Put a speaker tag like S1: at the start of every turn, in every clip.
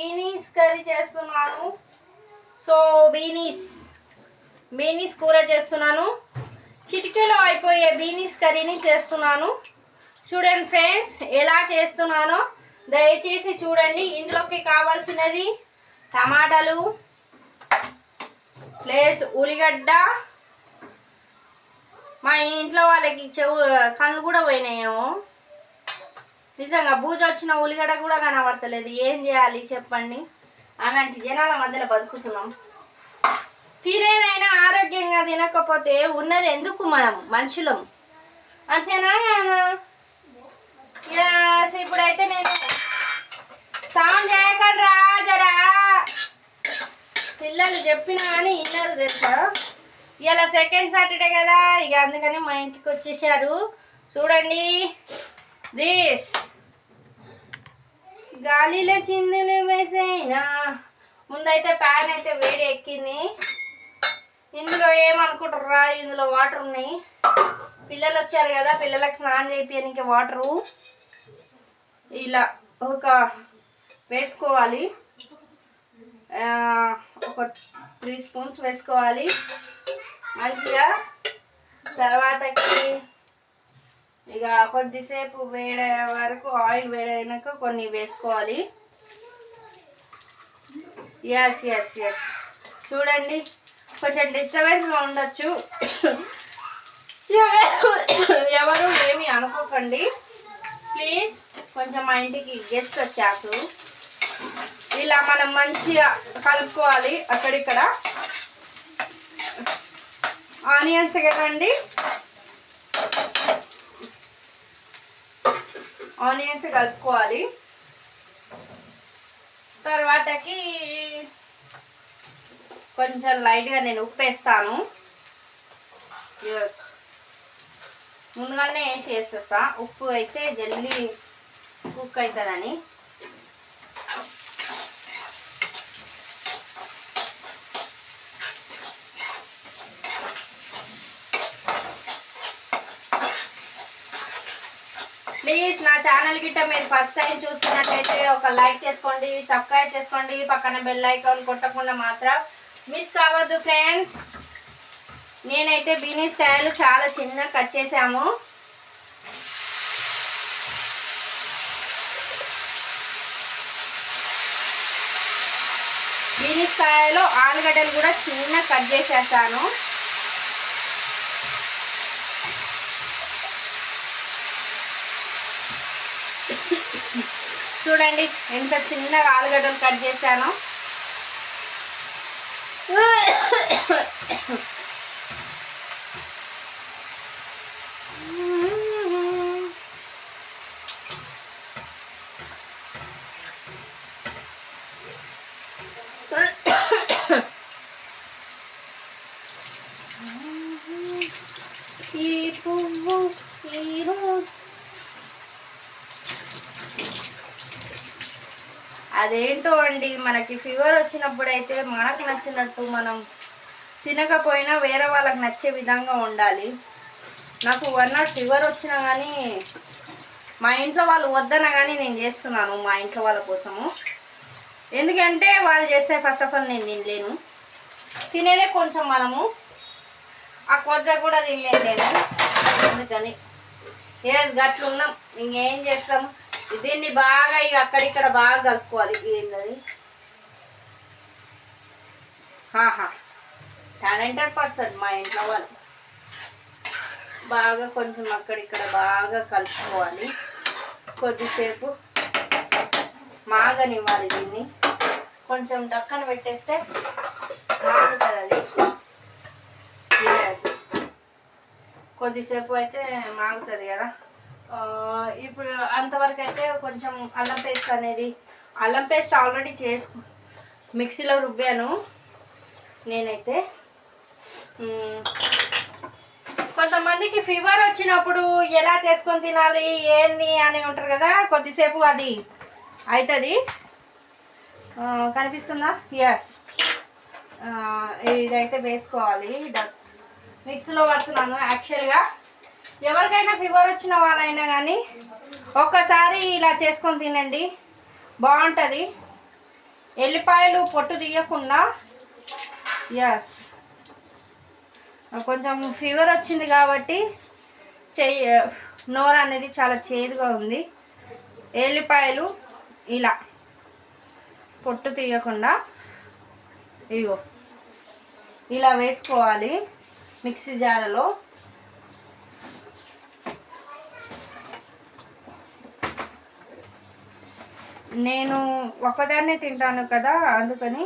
S1: Beans curry చేస్తున్నాను. So beans beans కూర చేస్తున్నాను. చిటికెలో అయిపోయే బీనీస్ కర్రీని చేస్తున్నాను. చూడండి ఫ్రెండ్స్ ఎలా చేస్తున్నానో దయచేసి చూడండి. ఇందులోకి కావాల్సినది టమాటాలు ప్లస్ ఉల్లిగడ్డ. మా ఇంట్లో వాళ్ళకి చెవు కళ్ళు కూడా పోయినాయేమో. నిజంగా బూజ వచ్చిన ఉల్లిగడ్డ కూడా కనబడతలేదు. ఏం చేయాలి చెప్పండి? అలాంటి జనాల మధ్యలో బతుకుతున్నాం. తినేదైనా ఆరోగ్యంగా తినకపోతే ఉన్నది ఎందుకు మనం? మనుషులం. అంతేనా? ఇప్పుడైతే నేను సాంగ్ చేయకండిరా జరా. పిల్లలు చెప్పినా కానీ విన్నారు తెలుసా? ఇలా సెకండ్ సాటర్డే కదా ఇక అందుకని మా ఇంటికి వచ్చేసారు. చూడండి దిస్. గాలిలో చిందులు వేసైనా? ముందైతే ప్యాన్ అయితే వేడి ఎక్కింది. ఇందులో ఏమనుకుంటారా ఇందులో వాటర్ ఉన్నాయి. పిల్లలు వచ్చారు కదా పిల్లలకు స్నానం చేయించడానికి వాటరు ఇలా ఒక వేసుకోవాలి. ఒక త్రీ స్పూన్స్ వేసుకోవాలి. మంచిగా తర్వాతకి ఇక కొద్దిసేపు వేడే వరకు ఆయిల్ వేడైనాక కొన్ని వేసుకోవాలి. ఎస్ ఎస్ ఎస్ చూడండి కొంచెం డిస్టర్బెన్స్గా ఉండొచ్చు. ఎవరు ఏమి అనుకోకండి. ప్లీజ్ కొంచెం మా ఇంటికి గెస్ట్ వచ్చారు. ఇలా మనం మంచిగా కలుపుకోవాలి అక్కడిక్కడ. ఆనియన్స్ కదండి? ఆనియన్స్ కలుపుకోవాలి. తర్వాతకి కొంచెం లైట్గా నేను ఉప్పు వేస్తాను. ముందుగానే వేసి వేసేస్తా. ఉప్పు అయితే జల్దీ కుక్ అవుతుందని. ప్లీజ్ నా ఛానల్ గిట్ట మీరు ఫస్ట్ టైం చూస్తున్నట్లయితే ఒక లైక్ చేసుకోండి సబ్స్క్రైబ్ చేసుకోండి పక్కన బెల్ ఐకాన్ కొట్టకుండా మాత్రం మిస్ కావద్దు ఫ్రెండ్స్. నేనైతే బీనీస్ కాయలు చాలా చిన్న కట్ చేసాము బీనీస్ కాయలో ఆలుగడ్డలు కూడా చిన్న కట్ చేసేసాను చూడండి ఎంత చిన్నగా ఆలుగడ్డలు కట్ చేశాను ఈ పువ్వు ఈ రోజు అదేంటో అండి మనకి ఫీవర్ వచ్చినప్పుడు అయితే మనకు నచ్చినట్టు మనం తినకపోయినా వేరే వాళ్ళకి నచ్చే విధంగా ఉండాలి. నాకు వన్ నాట్ ఫీవర్ వచ్చినా కానీ మా ఇంట్లో వాళ్ళు వద్దన కానీ నేను చేస్తున్నాను మా ఇంట్లో వాళ్ళ కోసము. ఎందుకంటే వాళ్ళు చేస్తే ఫస్ట్ ఆఫ్ ఆల్ నేను తినలేను. తినేదే కొంచెం మనము. ఆ కొజ్జ కూడా తినలేదు నేను. అందుకని. గట్లు ఉన్నాం ఇంకేం చేస్తాం? దీన్ని బాగా ఇక అక్కడిక్కడ బాగా కలుపుకోవాలి. ఏంటది టాలెంటెడ్ పర్సన్ మా ఇంట్లో వాళ్ళు. బాగా కొంచెం అక్కడిక్కడ బాగా కలుపుకోవాలి. కొద్దిసేపు మాగనివ్వాలి దీన్ని. కొంచెం దక్కన పెట్టేస్తే మాగుతుంది అది. కొద్దిసేపు అయితే మాగుతుంది కదా. ఇప్పుడు అంతవరకు అయితే కొంచెం అల్లం పేస్ట్ అనేది అల్లం పేస్ట్ ఆల్రెడీ చేసుకు మిక్సీలో రుబ్బాను. నేనైతే కొంతమందికి ఫీవర్ వచ్చినప్పుడు ఎలా చేసుకొని తినాలి ఏంది అని ఉంటారు కదా కొద్దిసేపు అది అవుతుంది కనిపిస్తుందా? ఎస్ ఇదైతే వేసుకోవాలి. మిక్సీలో పడుతున్నాను యాక్చువల్గా. ఎవరికైనా ఫీవర్ వచ్చిన వాళ్ళైనా కానీ ఒక్కసారి ఇలా చేసుకొని తినండి. బాగుంటుంది. ఎల్లిపాయలు పొట్టు తీయకుండా. ఎస్ కొంచెం ఫీవర్ వచ్చింది కాబట్టి చెయ్యి నోరు అనేది చాలా చేదుగా ఉంది. ఎల్లిపాయలు ఇలా పొట్టు తీయకుండా ఇగో ఇలా వేసుకోవాలి మిక్సీ జారలో. నేను ఒకదాన్నే తింటాను కదా అందుకని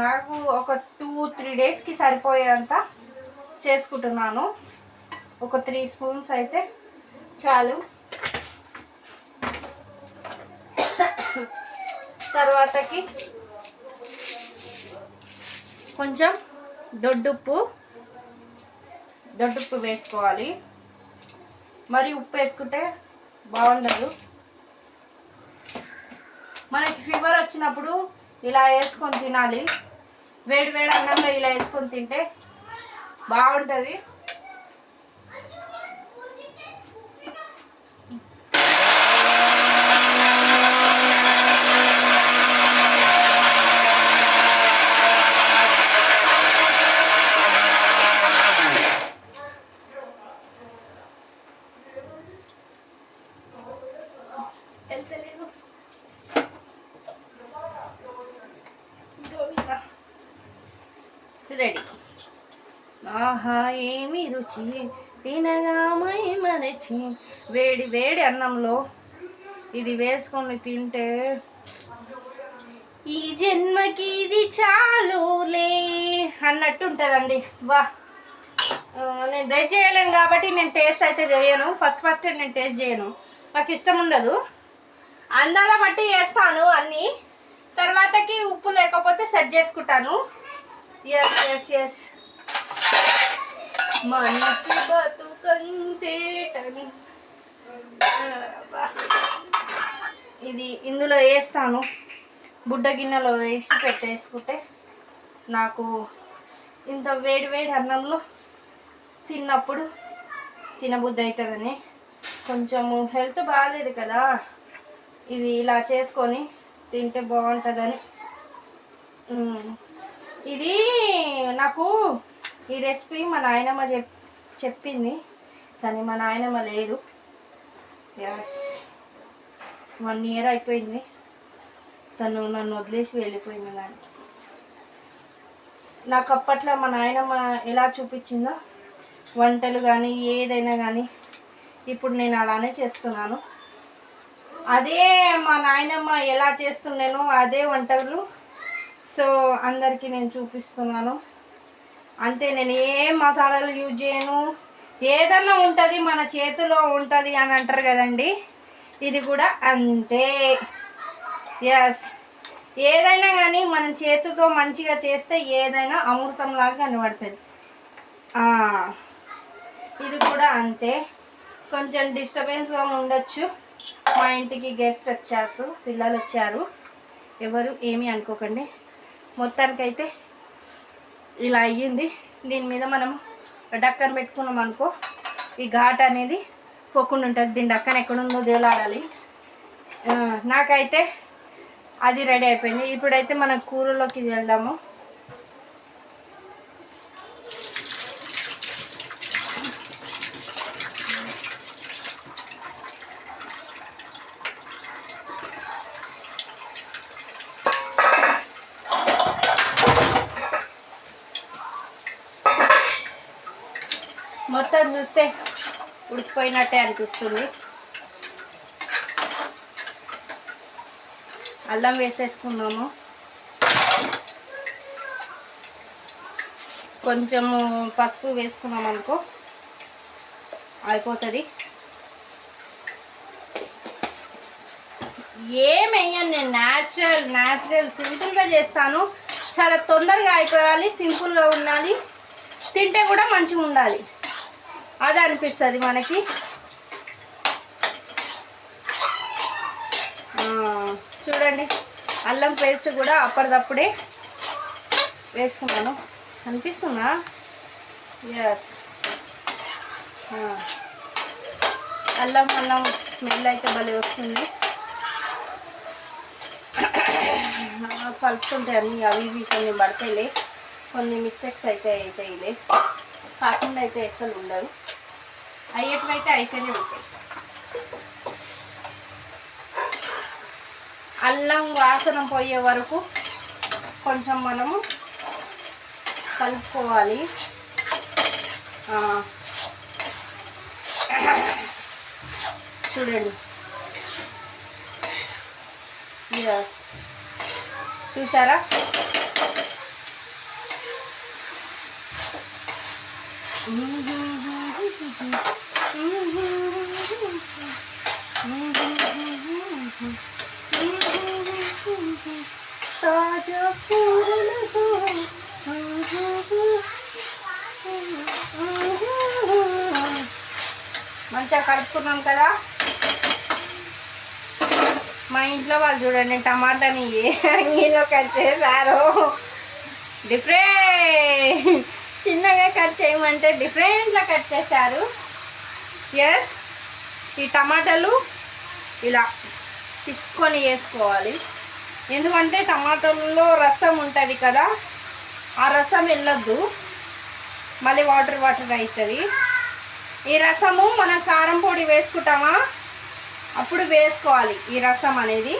S1: నాకు ఒక టూ త్రీ డేస్కి సరిపోయేంత చేసుకుంటున్నాను. ఒక త్రీ స్పూన్స్ అయితే చాలు. తర్వాతకి కొంచెం దొడ్డుప్పు దొడ్డుప్పు వేసుకోవాలి. మరి ఉప్పు వేసుకుంటే బాగుండదు. మనకి ఫీవర్ వచ్చినప్పుడు ఇలా వేసుకొని తినాలి. వేడి వేడి అన్నంలో ఇలా వేసుకొని తింటే బాగుంటుంది. రుచి తినగా మై మరచి వేడి వేడి అన్నంలో ఇది వేసుకొని తింటే ఈ జన్మకి ఇది చాలులే అన్నట్టు ఉంటుందండి. వా. నేను ట్రై చేయలేను కాబట్టి నేను టేస్ట్ అయితే చేయను. ఫస్ట్ ఫస్ట్ నేను టేస్ట్ చేయను. నాకు ఇష్టం ఉండదు. అందాల బట్టి వేస్తాను అన్నీ. తర్వాతకి ఉప్పు లేకపోతే సెట్ చేసుకుంటాను. ఎస్ ఎస్ ఎస్ మనకి బతుకంతేటని ఇది ఇందులో వేస్తాను. బుడ్డ గిన్నెలో వేసి పెట్టేసుకుంటే నాకు ఇంత వేడి వేడి అన్నంలో తిన్నప్పుడు తినబుద్ధి అవుతుందని కొంచెము హెల్త్ బాగాలేదు కదా. ఇది ఇలా చేసుకొని తింటే బాగుంటుందని. ఇది నాకు ఈ రెసిపీ మా నాయనమ్మ చెప్ చెప్పింది కానీ మా నాయనమ్మ లేదు. ఎస్ వన్ ఇయర్ అయిపోయింది. తను నన్ను వదిలేసి వెళ్ళిపోయింది దానికి నాకు అప్పట్లో మా నాయనమ్మ ఎలా చూపించిందో వంటలు కానీ ఏదైనా కానీ ఇప్పుడు నేను అలానే చేస్తున్నాను. అదే మా నాయనమ్మ ఎలా చేస్తున్నానో అదే వంటలు. సో అందరికీ నేను చూపిస్తున్నాను. అంతే నేను ఏం మసాలాలు యూజ్ చేయను. ఏదన్నా ఉంటుంది మన చేతిలో ఉంటుంది అని అంటారు కదండి. ఇది కూడా అంతే. ఎస్ ఏదైనా కానీ మన చేతితో మంచిగా చేస్తే ఏదైనా అమృతంలాగా కనబడుతుంది. ఇది కూడా అంతే. కొంచెం డిస్టర్బెన్స్గా ఉండొచ్చు. మా ఇంటికి గెస్ట్ వచ్చారు పిల్లలు వచ్చారు. ఎవరు ఏమీ అనుకోకండి. మొత్తానికైతే ఇలా అయ్యింది. దీని మీద మనం డక్కన పెట్టుకున్నాం అనుకో ఈ ఘాట్ అనేది పోకుండా ఉంటుంది. దీని డక్కన ఎక్కడుందో దేవులాడాలి నాకైతే అది రెడీ అయిపోయింది. ఇప్పుడైతే మనం కూరలోకి వెళ్దాము. మొత్తం చూస్తే ఉడికిపోయినట్టే అనిపిస్తుంది. అల్లం వేసేసుకున్నాము కొంచెము పసుపు వేసుకున్నాం అనుకో అయిపోతుంది. ఏం నేను న్యాచురల్ న్యాచురల్ సింపుల్గా చేస్తాను. చాలా తొందరగా అయిపోవాలి సింపుల్గా ఉండాలి. తింటే కూడా మంచిగా ఉండాలి. అది అనిపిస్తుంది మనకి. చూడండి అల్లం పేస్ట్ కూడా అప్పటిదప్పుడే వేసుకున్నాను. అనిపిస్తుందా? ఎస్ అల్లం అల్లం స్మెల్ అయితే భలే వస్తుంది. కలుపుతుంటాయి అన్నీ అవి ఇవి కొన్ని పడతాయిలే. కొన్ని మిస్టేక్స్ అయితే అవుతాయిలే కాకుండా అయితే అసలు ఉండదు అయ్యేటివైతే అయితేనే ఉంటాయి. అల్లం వాసన పోయే వరకు కొంచెం మనము కలుపుకోవాలి. చూడండి. ఎస్ చూసారా? తాజా పూలతో మంచిగా కలుపుకున్నాం కదా. మా ఇంట్లో వాళ్ళు చూడండి టమాటాని అంగీలో కట్ చేశారు డిఫరెంట్ చిన్నగా కట్ చేయమంటే డిఫరెంట్గా కట్ చేశారు. ఎస్ ఈ టమాటాలు ఇలా తీసుకొని వేసుకోవాలి. ఎందుకంటే టమాటాల్లో రసం ఉంటుంది కదా ఆ రసం వెళ్ళొద్దు. మళ్ళీ వాటర్ వాటర్ అవుతుంది ఈ రసము మనం కారం పొడి వేసుకుంటామా? అప్పుడు వేసుకోవాలి ఈ రసం అనేది.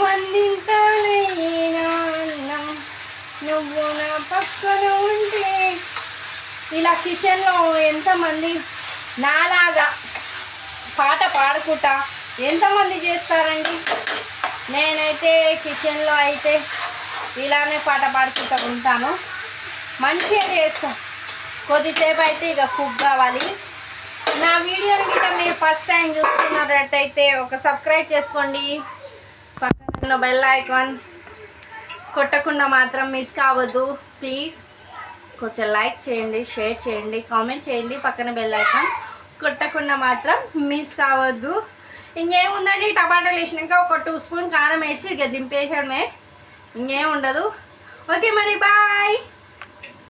S1: మందింతలైనా నువ్వు నా పక్కన ఉంటే ఇలా కిచెన్లో ఎంతమంది నాలాగా పాట పాడుకుంటా ఎంతమంది చేస్తారండి? నేనైతే కిచెన్లో అయితే ఇలానే పాట పాడుకుంటూ ఉంటాను. మంచిగా చేస్తా. కొద్దిసేపు అయితే ఇక కుక్ కావాలి. నా వీడియోని కింద మీరు ఫస్ట్ టైం చూస్తున్నట్టయితే ఒక సబ్స్క్రైబ్ చేసుకోండి. బెల్ ఐకాన్ కొట్టకుండా మాత్రం మిస్ కావద్దు. ప్లీజ్ కొంచెం లైక్ చేయండి షేర్ చేయండి కామెంట్ చేయండి పక్కన బెల్ ఐకాన్ కొట్టకుండా మాత్రం మిస్ కావద్దు. ఇంకేముందండి? టమాటాలు వేసినాక ఒక టూ స్పూన్ కారం వేసి ఇక దింపేసామే ఇంకేం ఉండదు. ఓకే మరి బాయ్